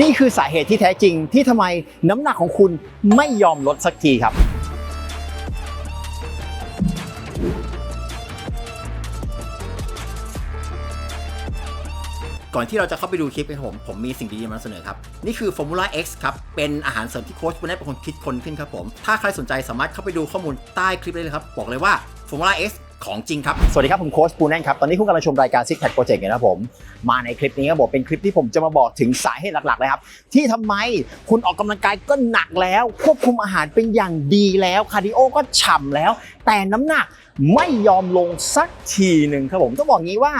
นี่คือสาเหตุที่แท้จริงที่ทำไมน้ำหนักของคุณไม่ยอมลดสักทีครับ ก่อนที่เราจะเข้าไปดูคลิปกันผม ผมมีสิ่งดีๆมาเสนอครับ นี่คือ Formula X ครับ เป็นอาหารเสริมที่โค้ชปุณณเป็นคนคิดคนขึ้นครับผม ถ้าใครสนใจสามารถเข้าไปดูข้อมูลใต้คลิปได้เลยครับ บอกเลยว่า Formula X ของจริงครับ สวัสดีครับ ผมโค้ชปูแน่นครับ ตอนนี้คุณกำลังชมรายการ Six Pack Project นะครับผม มาในคลิปนี้ครับผมเป็นคลิปที่ผมจะมาบอกถึงสาเหตุหลักๆเลยครับ ที่ทำไมคุณออกกำลังกายก็หนักแล้ว ควบคุมอาหารเป็นอย่างดีแล้วคาร์ดิโอก็ฉ่ำแล้ว แต่น้ำหนักไม่ยอมลงสักทีหนึ่งครับผมต้องบอกงี้ว่า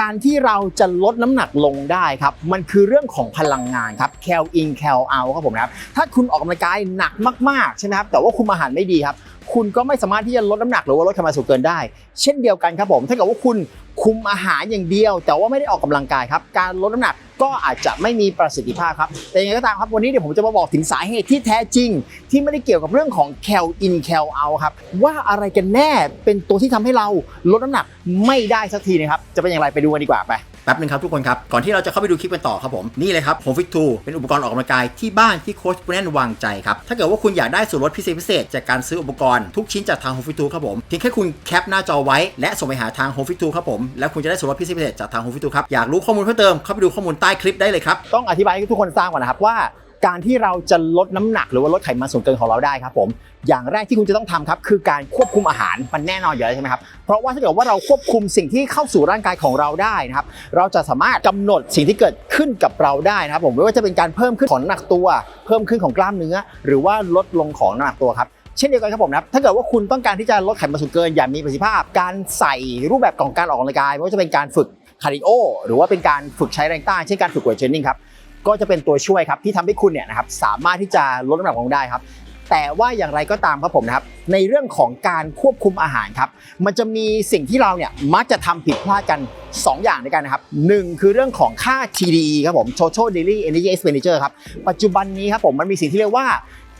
การที่เราจะลดน้ำหนักลงได้ครับ มันคือเรื่องของพลังงานครับแคลอินแคลเอาครับผมนะครับถ้าคุณออกกำลังกายหนักมากๆใช่ไหมครับแต่ว่าคุมอาหารไม่ดีครับ คุณก็ไม่สามารถที่จะลดน้ำหนักหรือว่าลดไขมันส่วนเกินได้ เช่นเดียวกันครับผม ถ้าเกิดว่าคุณคุมอาหารอย่างเดียว แต่ว่าไม่ได้ออกกำลังกายครับ การลดน้ำหนักก็อาจจะไม่มีประสิทธิภาพครับ แต่ยังไงก็ตามครับวันนี้เดี๋ยวผมจะมาบอกถึงสาเหตุที่แท้จริง ที่ไม่ได้เกี่ยวกับเรื่องของแคลอินแคลเอาครับ ว่าอะไรกันแน่เป็นตัวที่ทำให้เราลดน้ำหนักไม่ได้สักทีนะครับ จะเป็นอย่างไรไปดูกันดีกว่าไป แป๊บนึงครับทุกคนครับ ก่อนที่เราจะเข้าไปดูคลิปกันต่อครับผม นี่เลยครับ Home Fit 2เป็นอุปกรณ์ออกกำลังกายที่บ้านที่โค้ชปุณแนนวางใจครับ ถ้าเกิดว่าคุณอยากได้ส่วนลดพิเศษพิเศษจากการซื้ออุปกรณ์ทุกชิ้นจากทาง Home Fit 2ครับผมเพียงแค่คุณแคปหน้าจอไว้และส่งไปหาทาง Home Fit 2ครับผมแล้วคุณจะได้ส่วนลดพิเศษพิเศษจากทาง Home Fit 2ครับอยากรู้ข้อมูลเพิ่มเติมเข้าไปดูข้อมูลใต้คลิปได้เลยครับต้องอธิบายให้ทุกคนทราบก่อนนะครับว่า การที่เราจะลดน้ำหนักหรือว่าลดไขมันส่วนเกินของเราได้ครับผมอย่างแรกที่คุณจะต้องทำครับคือการควบคุมอาหารมันแน่นอนอยู่แล้วใช่ไหมครับเพราะว่าถ้าเกิดว่าเราควบคุมสิ่งที่เข้าสู่ร่างกายของเราได้นะครับเราจะสามารถกำหนดสิ่งที่เกิดขึ้นกับเราได้นะครับผมไม่ว่าจะเป็นการเพิ่มขึ้นของน้ำหนักตัว เพิ่มขึ้นของกล้ามเนื้อ หรือว่าลดลงของน้ำหนักตัวครับเช่นเดียวกันครับผมนะครับถ้าเกิดว่าคุณต้องการที่จะลดไขมันส่วนเกินอย่างมีประสิทธิภาพ การใส่รูปแบบของการออกกำลังกายไม่ว่าจะเป็นการฝึกคาร์ดิโอหรือว่าเป็นการฝึกใช้แรงต้านเช่นการฝึกเวทเทรนนิ่งครับ ก็จะเป็นตัวช่วยครับที่ทำให้คุณเนี่ยนะครับสามารถที่จะลดน้ำหนักลงได้ครับ แต่ว่าอย่างไรก็ตามครับผมนะครับในเรื่องของการควบคุมอาหารครับ มันจะมีสิ่งที่เราเนี่ยมักจะทำผิดพลาดกัน 2 อย่างด้วยกันนะครับหนึ่งคือเรื่องของค่า TDE ครับผม Total Daily Energy Expenditure ครับปัจจุบันนี้ครับผมมันมีสิ่งที่เรียกว่า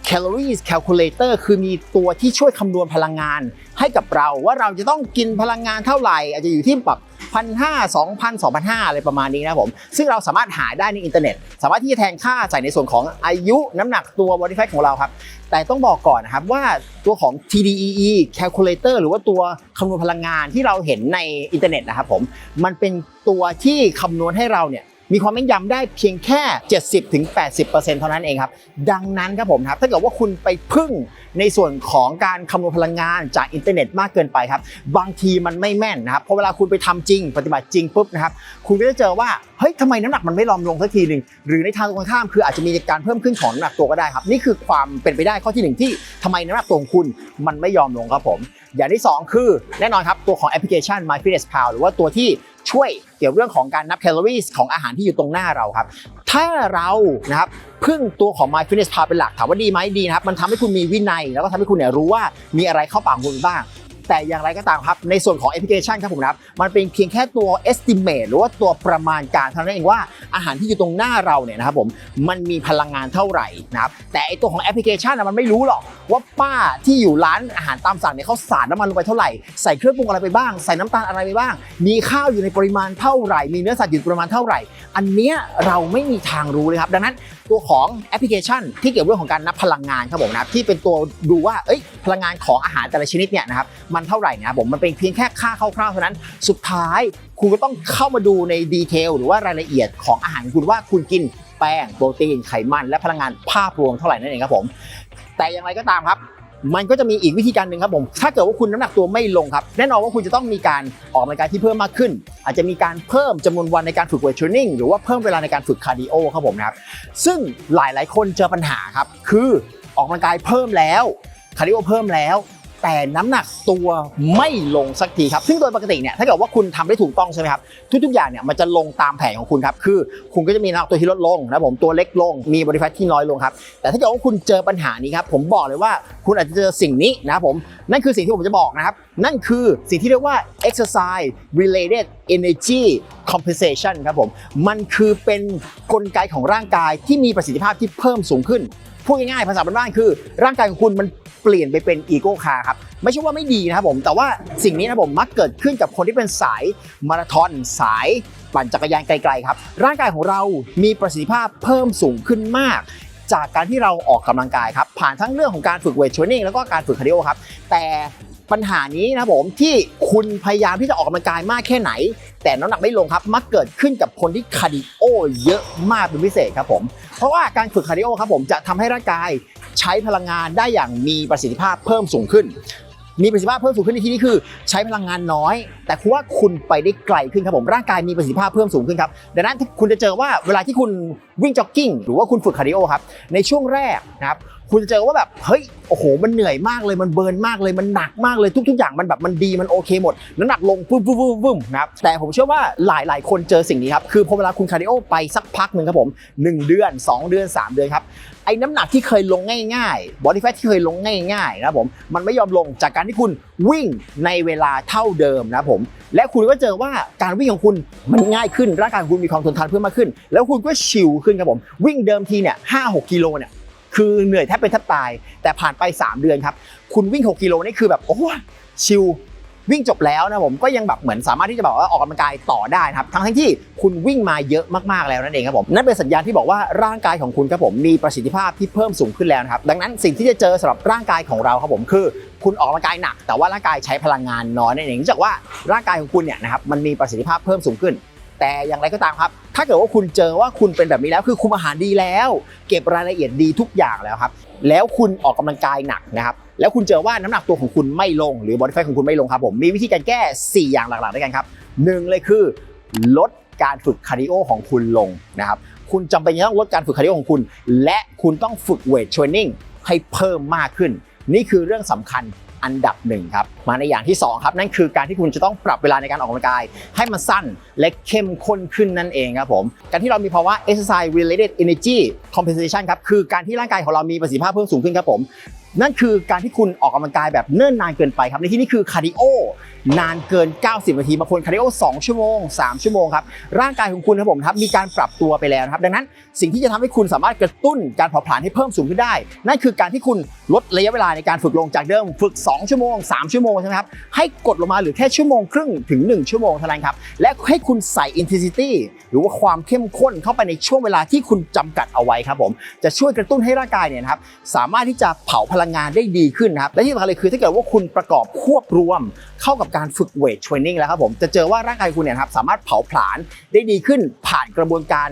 calories calculator คือมีตัวที่ช่วยคำนวณพลังงาน ให้กับเราว่าเราจะต้องกินพลังงานเท่าไหร่ อาจจะอยู่ที่แบบพันห้าสองพันสองพันห้าอะไรประมาณนี้นะครับผม ซึ่งเราสามารถหาได้ในอินเทอร์เน็ต สามารถที่จะแทนค่าใส่ในส่วนของอายุน้ำหนักตัว body fat ของเราครับ แต่ต้องบอกก่อนนะครับว่าตัวของ TDEE calculator หรือว่าตัวคำนวณพลังงานที่เราเห็นในอินเทอร์เน็ตนะครับผมมันเป็นตัวที่คำนวณให้เราเนี่ย มีความแม่นยำได้เพียงแค่ 70-80%เท่านั้นเองครับ ดังนั้นครับผมครับถ้าเกิดว่าคุณไปพึ่งในส่วนของการคำนวณพลังงานจากอินเทอร์เน็ตมากเกินไปครับ บางทีมันไม่แม่นนะครับเพราะเวลาคุณไปทำจริง ปฏิบัติจริงปุ๊บนะครับคุณก็จะเจอว่าเฮ้ยทำไมน้ำหนักมันไม่ลอมลงสักทีหนึ่งหรือในทางตรงข้ามคืออาจจะมีการเพิ่มขึ้นของน้ำหนักตัวก็ได้ครับ นี่คือความเป็นไปได้ข้อที่หนึ่งที่ทำไมน้ำหนักตัวของคุณมันไม่ยอมลงครับผม อย่างที่สองคือแน่นอนครับ ตัวของแอปพลิเคชัน MyFitnessPal หรือว่าตัวที่ช่วยเกี่ยวเรื่องของการนับแคลอรี่ของอาหารที่อยู่ตรงหน้าเราครับ ถ้าเรานะครับพึ่งตัวของ MyFitnessPal เป็นหลักถามว่าดีไหมดีนะครับ มันทำให้คุณมีวินัย แล้วก็ทำให้คุณเนี่ยรู้ว่ามีอะไรเข้าปากคุณบ้าง แต่อย่างไรก็ตามครับ ในส่วนของแอปพลิเคชันครับผมนะครับ มันเป็นเพียงแค่ตัว estimate หรือว่าตัวประมาณการเท่านั้นเองว่าอาหารที่อยู่ตรงหน้าเราเนี่ยนะครับผมมันมีพลังงานเท่าไหร่นะครับแต่ไอตัวของแอปพลิเคชันนะมันไม่รู้หรอกว่าป้าที่อยู่ร้านอาหารตามสั่งเนี่ยเขาสาดน้ำมันลงไปเท่าไหร่ใส่เครื่องปรุงอะไรไปบ้าง ใส่น้ำตาลอะไรไปบ้าง มีข้าวอยู่ในปริมาณเท่าไหร่ มีเนื้อสัตว์อยู่ในปริมาณเท่าไหร่ อันเนี้ยเราไม่มีทางรู้เลยครับ ดังนั้นตัวของแอปพลิเคชัน ที่เกี่ยวเรื่องของการนับพลังงานครับผมนะที่เป็นตัวดูว่าเอ้ยพลังงานของอาหารแต่ละชนิดเนี่ยนะครับมันเท่าไหร่นะครับผมมันเป็นเพียงแค่ค่าคร่าวๆเท่านั้น สุดท้ายคุณก็ต้องเข้ามาดูในดีเทลหรือว่ารายละเอียดของอาหารคุณว่าคุณกินแป้งโปรตีนไขมัน และพลังงานภาพรวมเท่าไหร่นั่นเองครับผม แต่อย่างไรก็ตามครับ มันก็จะมีอีกวิธีการหนึ่งครับผม ถ้าเกิดว่าคุณน้ำหนักตัวไม่ลงครับ แน่นอนว่าคุณจะต้องมีการออกกำลังกายที่เพิ่มมากขึ้น อาจจะมีการเพิ่มจำนวนวันในการฝึกเวทเทรนนิ่งหรือว่าเพิ่มเวลาในการฝึกคาร์ดิโอครับผมนะครับ ซึ่งหลายๆ คนเจอปัญหาครับ คือออกกำลังกายเพิ่มแล้ว คาร์ดิโอเพิ่มแล้ว แต่น้ำหนักตัวไม่ลงสักทีครับ ซึ่งโดยปกติเนี่ยถ้าเกิดว่าคุณทำได้ถูกต้องใช่ไหมครับ ทุกๆอย่างเนี่ยมันจะลงตามแผนของคุณครับ คือคุณก็จะมีน้ำหนักตัวที่ลดลงนะผมตัวเล็กลง มีบริ a t ที่น้อยลงครับ แต่ถ้าเกิดว่าคุณเจอปัญหานี้ครับ ผมบอกเลยว่าคุณอาจจะเจอสิ่งนี้นะครับผม นั่นคือสิ่งที่ผมจะบอกนะครับ นั่นคือสิ่งที่เรียกว่า exercise related energy compensation ครับผม มันคือเป็นกลไกของร่างกายที่มีประสิทธิภาพที่เพิ่มสูงขึ้น พูดง่ายๆภาษาบ้านๆคือ ร่างกายของคุณมันเปลี่ยนไปเป็นอีโก้คาร์ครับไม่ใช่ว่าไม่ดีนะครับผมแต่ว่าสิ่งนี้นะครับผมมักเกิดขึ้นกับคนที่เป็นสายมาราธอนสายปั่นจักรยานไกลๆครับร่างกายของเรามีประสิทธิภาพเพิ่มสูงขึ้นมากจากการที่เราออกกำลังกายครับผ่านทั้งเรื่องของการฝึกเวทเทรนนิ่งแล้วก็การฝึกคาร์ดิโอครับแต่ ปัญหานี้นะครับผมที่คุณพยายามที่จะออกกำลังกายมากแค่ไหน แต่น้ำหนักไม่ลงครับ มักเกิดขึ้นกับคนที่คาร์ดิโอเยอะมากเป็นพิเศษครับผมเพราะว่าการฝึกคาร์ดิโอครับผมจะทำให้ร่างกายใช้พลังงานได้อย่างมีประสิทธิภาพเพิ่มสูงขึ้น มีประสิทธิภาพเพิ่มสูงขึ้นในที่นี้คือ ใช้พลังงานน้อย แต่คือว่าคุณไปได้ไกลขึ้นครับผมร่างกายมีประสิทธิภาพเพิ่มสูงขึ้นครับดังนั้นคุณจะเจอว่าเวลาที่คุณวิ่งจ็อกกิ้งหรือว่าคุณฝึกคาร์ดิโอครับในช่วงแรกนะครับ คุณจะเจอว่าแบบเฮ้ยโอ้โหมันเหนื่อยมากเลยมันเบิร์นมากเลยมันหนักมากเลยทุก ๆ อย่างมันแบบมันดีมันโอเคหมดน้ำหนักลงปุ๊บปุ๊บปุ๊บปุ๊บนะครับแต่ผมเชื่อว่าหลาย ๆ คนเจอสิ่งนี้ครับคือพอเวลาคุณคาร์ดิโอไปสักพักหนึ่งครับผมหนึ่งเดือนสองเดือนสามเดือนครับไอ้น้ำหนักที่เคยลงง่ายๆบอดี้แฟทที่เคยลงง่ายๆนะครับผมมันไม่ยอมลงจากการที่คุณวิ่งในเวลาเท่าเดิมนะครับผมและคุณก็เจอว่าการวิ่งของคุณมันง่ายขึ้นร่างกายของคุณมีความทนทานเพิ่มมากขึ้น แล้วคุณก็ชิลขึ้นครับผมวิ่งเดิมทีเนี่ยห้าหกกิโลเนี่ย คือเหนื่อยแทบเป็นแทบตาย แต่ผ่านไป 3 เดือนครับ คุณวิ่ง 6 กิโลนี่คือแบบโอ้ชิลวิ่งจบแล้วนะผมก็ยังแบบเหมือนสามารถที่จะแบบว่าออกกำลังกายต่อได้นะครับทั้งทั้งที่คุณวิ่งมาเยอะมากๆแล้วนั่นเองครับผมนั่นเป็นสัญญาณที่บอกว่าร่างกายของคุณครับผมมีประสิทธิภาพที่เพิ่มสูงขึ้นแล้วนะครับดังนั้นสิ่งที่จะเจอสำหรับร่างกายของเราครับผมคือ คุณออกกำลังกายหนัก แต่ว่าร่างกายใช้พลังงานน้อยนั่นเองเนื่องจากว่าร่างกายของคุณเนี่ยนะครับมันมีประสิทธิภาพเพิ่มสูงขึ้น แต่อย่างไรก็ตามครับ ถ้าเกิดว่าคุณเจอว่าคุณเป็นแบบนี้แล้ว คือคุมอาหารดีแล้ว เก็บรายละเอียดดีทุกอย่างแล้วครับ แล้วคุณออกกำลังกายหนักนะครับ แล้วคุณเจอว่าน้ำหนักตัวของคุณไม่ลง หรือบอดี้แฟทของคุณไม่ลงครับผม มีวิธีการแก้ 4 อย่างหลักๆด้วยกันครับหนึ่งเลยคือ ลดการฝึกคาร์ดิโอของคุณลงนะครับ คุณจำเป็นจะต้องลดการฝึกคาร์ดิโอของคุณ และคุณต้องฝึกเวทเทรนนิ่งให้เพิ่มมากขึ้น นี่คือเรื่องสำคัญ อันดับหนึ่งครับมาในอย่างที่สองครับ นั่นคือการที่คุณจะต้องปรับเวลาในการออกกำลังกาย ให้มันสั้นและเข้มข้นขึ้นนั่นเองครับผมการที่เรามีภาวะ exercise related energy compensation ครับคือการที่ร่างกายของเรามีประสิทธิภาพเพิ่มสูงขึ้นครับผมนั่นคือการที่คุณออกกำลังกายแบบเนิ่นนานเกินไปครับในที่นี้คือคาร์ดิโอนานเกิน 90 นาทีบางคนคาร์ดิโอ 2 ชั่วโมง 3 ชั่วโมงครับร่างกายของคุณครับผมครับมีการปรับตัวไปแล้วครับ ดังนั้นสิ่งที่จะทำให้คุณสามารถกระตุ้นการเผาผลาญให้เพิ่มสูงขึ้นได้ นั่นคือการที่คุณ ลดระยะเวลาในการฝึกลงจากเดิมฝึก 2 ชั่วโมง 3 ชั่วโมงใช่ไหมครับ ให้กดลงมาเหรือแค่ชั่วโมงครึ่งถึง 1 ชั่วโมงเท่านั้นครับ และให้คุณใส่ intensity หรือว่าความเข้มข้นเข้าไปในช่วงเวลาที่คุณจำกัดเอาไว้ครับผม จะช่วยกระตุ้นให้ร่างกายเนี่ยนะครับสามารถที่จะเผาพลังงานได้ดีขึ้นนะครับ และที่สำคัญเลยคือถ้าเกิดว่าคุณประกอบควบรวมเข้ากับการฝึกเวทเทรนนิ่งแล้วครับผม จะเจอว่าร่างกายคุณเนี่ยครับสามารถเผาผลาญได้ดีขึ้นผ่านกระบวนการ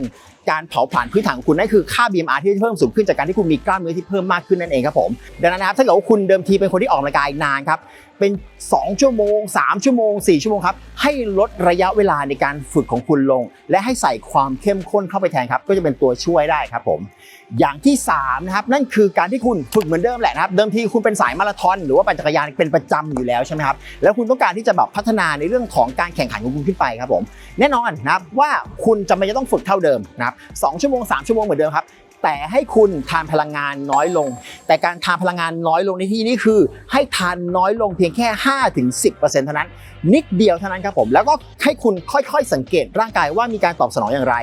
การเผาผลาญพื้นฐานของคุณนั่นคือค่า BMR ที่เพิ่มสูงขึ้นจากการที่คุณมีกล้ามเนื้อที่เพิ่มมากขึ้นนั่นเองครับผมดังนั้นนะครับถ้าเกิดว่าคุณเดิมทีเป็นคนที่ออกกำลังกายนานครับเป็น 2 ชั่วโมง 3 ชั่วโมง 4 ชั่วโมงครับ ให้ลดระยะเวลาในการฝึกของคุณลง และให้ใส่ความเข้มข้นเข้าไปแทนครับ ก็จะเป็นตัวช่วยได้ครับผม อย่างที่3นะครับนั่นคือการที่คุณฝึกเหมือนเดิมแหละนะครับ เดิมทีคุณเป็นสายมาราธอนหรือว่าปั่นจักรยานเป็นประจำอยู่แล้วใช่ไหมครับ แล้วคุณต้องการที่จะแบบพัฒนาในเรื่องของการแข่งขันของคุณขึ้นไปครับผม แน่นอนนะครับว่าคุณจำเป็นจะต้องฝึกเท่าเดิมนะครับสองชั่วโมง3ชั่วโมงเหมือนเดิมครับ แต่ให้คุณทานพลังงานน้อยลง แต่การทานพลังงานน้อยลงในที่นี้คือ ให้ทานน้อยลงเพียงแค่ 5-10%เท่านั้น นิดเดียวเท่านั้นครับผม แล้วก็ให้คุณค่อยๆ สังเกตร่างกายว่ามีการตอบสนองอย่างไร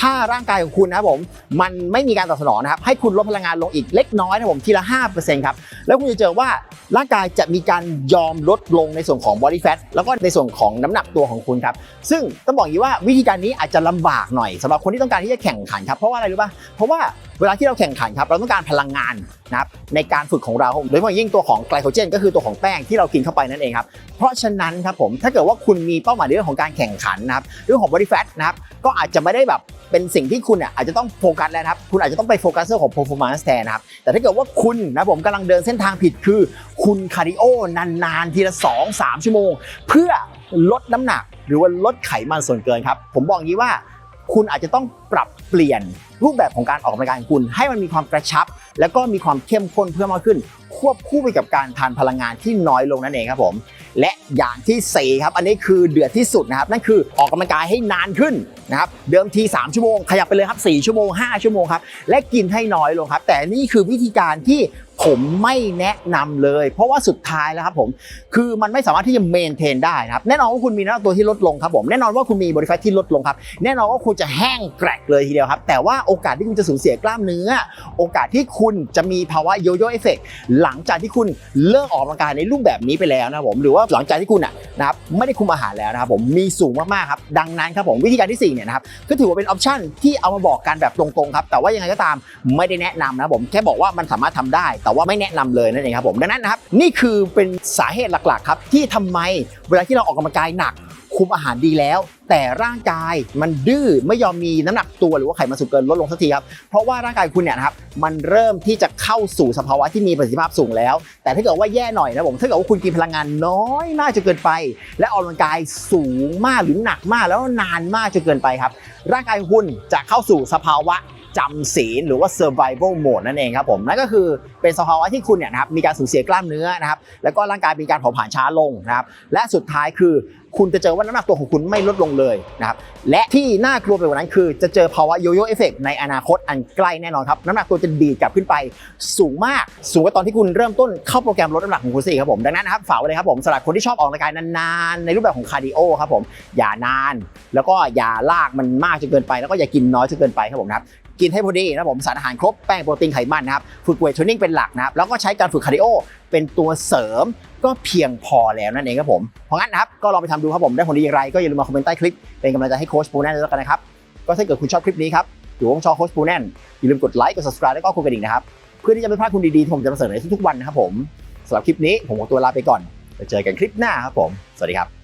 ถ้าร่างกายของคุณนะครับผม มันไม่มีการตอบสนองนะครับ ให้คุณลดพลังงานลงอีกเล็กน้อยนะครับผมทีละ 5%ครับ แล้วคุณจะเจอว่าร่างกายจะมีการยอมลดลงในส่วนของ body fat แล้วก็ในส่วนของน้ำหนักตัวของคุณครับ ซึ่งต้องบอกอย่างนี้ว่าวิธีการนี้อาจจะลำบากหน่อยสำหรับคนที่ต้องการที่จะแข่งขันครับ เพราะว่าอะไรรู้ป่ะ เพราะว่า เวลาที่เราแข่งขันครับเราต้องการพลังงานนะครับในการฝึกของเราโดยเฉพาะยิ่งตัวของไกลโคเจน ก็คือตัวของแป้งที่เรากินเข้าไปนั่นเองครับเพราะฉะนั้นครับผมถ้าเกิดว่าคุณมีเป้าหมายเรื่องของการแข่งขันนะครับเรื่องของ body fat นะครับก็อาจจะไม่ได้แบบเป็นสิ่งที่คุณอะอาจจะต้องโฟกัสแล้วครับคุณอาจจะต้องไปโฟกัสเรื่องของ performance แทนนะครับแต่ถ้าเกิดว่าคุณนะผมกำลังเดินเส้นทางผิดคือ คุณคาร์ดิโอนานๆทีละ 2 3 ชั่วโมง เพื่อลดน้ำหนัก หรือว่าลดไขมันส่วนเกินครับผมบอกงี้ว่าคุณอาจจะต้องปรับ เปลี่ยนรูปแบบของการออกกำลังกายของคุณ ให้มันมีความกระชับ แล้วก็มีความเข้มข้นเพิ่มมากขึ้น ควบคู่ไปกับการทานพลังงานที่น้อยลงนั่นเองครับผม และอย่างที่สี่ครับ อันนี้คือเดือดที่สุดนะครับ นั่นคือออกกำลังกายให้นานขึ้นนะครับ เดิมที 3 ชั่วโมง ขยับไปเลยครับ 4 ชั่วโมง 5 ชั่วโมงครับ และกินให้น้อยลงครับ แต่นี่คือวิธีการที่ ผมไม่แนะนำเลย เพราะว่าสุดท้ายแล้วครับผม คือมันไม่สามารถที่จะเมนเทนได้ครับ แน่นอนว่าคุณมีน้ำหนักตัวที่ลดลงครับผม แน่นอนว่าคุณมีบริไฟที่ลดลงครับ แน่นอนว่าคุณจะแห้งแกรกเลยทีเดียวครับ แต่ว่าโอกาสที่คุณจะสูญเสียกล้ามเนื้อ โอกาสที่คุณจะมีภาวะโยโย่เอฟเฟกหลังจากที่คุณเลิกออกกำลังกายในรูปแบบนี้ไปแล้วนะครับผม หรือว่าหลังจากที่คุณอะนะครับไม่ได้คุมอาหารแล้วนะครับผม มีสูงมากๆครับ ดังนั้นครับผมวิธีการที่สี่เนี่ยนะครับ ก็ถือว่าเป็นออปชันที่เอามาบอกกันแบบตรงๆครับ แต่ว่ายังไงก็ตามไม่ได้แนะนำนะครับผม แค่บอกว่ามันสามารถทำได้แต่ว่าไม่แนะนำเลยนั่นเองครับผมดังนั้นนะครับนี่คือเป็นสาเหตุหลักๆครับที่ทำไมเวลาที่เราออกกำลังกายหนักคุมอาหารดีแล้ว แต่ร่างกายมันดื้อไม่ยอมมีน้ำหนักตัวหรือว่าไขมันส่วนเกินลดลงสักทีครับเพราะว่าร่างกายคุณเนี่ยนะครับมันเริ่มที่จะเข้าสู่สภาวะที่มีประสิทธิภาพสูงแล้ว แต่ถ้าเกิดว่าแย่หน่อยนะผมถ้าเกิดว่าคุณกินพลังงานน้อยมากจนเกินไป และออกกำลังกายสูงมากหรือหนักมากแล้วนานมากจนเกินไปครับ ร่างกายของคุณจะเข้าสู่สภาวะ จำศีลหรือว่า survival mode นั่นเองครับผมนั่นก็คือเป็นสภาวะที่คุณเนี่ยนะครับมีการสูญเสียกล้ามเนื้อนะครับแล้วก็ร่างกายมีการเผาผลาญช้าลงนะครับและสุดท้ายคือคุณจะเจอว่าน้ำหนักตัวของคุณไม่ลดลงเลยนะครับและที่น่ากลัวไปกว่านั้นคือ จะเจอภาวะโยโย่เอฟเฟกในอนาคตอันใกล้แน่นอนครับน้ำหนักตัวจะดีดกลับขึ้นไป สูงมากสูงกว่าตอนที่คุณเริ่มต้นเข้าโปรแกรมลดน้ำหนักของคุณสิครับผมดังนั้นนะครับฝากไว้เลยครับผมสำหรับคนที่ชอบออกกำลังกายนานๆในรูปแบบของคาร์ดิโอครับผมอย่านาน แล้วก็อย่าลากมันมากจนเกินไป แล้วก็อย่ากินน้อยจนเกินไปครับผมนะครับ กินให้พอดีนะครับผมสารอาหารครบแป้งโปรตีนไขมันนะครับฝึกเวทเทรนนิ่งเป็นหลักนะครับแล้วก็ใช้การฝึกคาร์ดิโอเป็นตัวเสริมก็เพียงพอแล้วนั่นเองครับผมเพราะงั้นนะครับก็ลองไปทำดูครับผมได้ผลดีอย่างไรก็อย่าลืมมาคอมเมนต์ใต้คลิปเป็นกำลังใจให้โค้ชปูแน่นด้วยแล้วกันนะครับก็ถ้าเกิดคุณชอบคลิปนี้ครับหรือว่าชอบโค้ชปูแน่นอย่าลืมกดไลค์กด subscribe แล้วก็กดกระดิ่งนะครับเพื่อที่จะไม่พลาดคุณดีๆที่ผมจะมาเสนอในทุกๆวันนะครับผมสำหรับคลิปนี้ผมขอตัวลาไปก่อนไปเจอกันคลิปหน้าครับผมสวัสดีครับ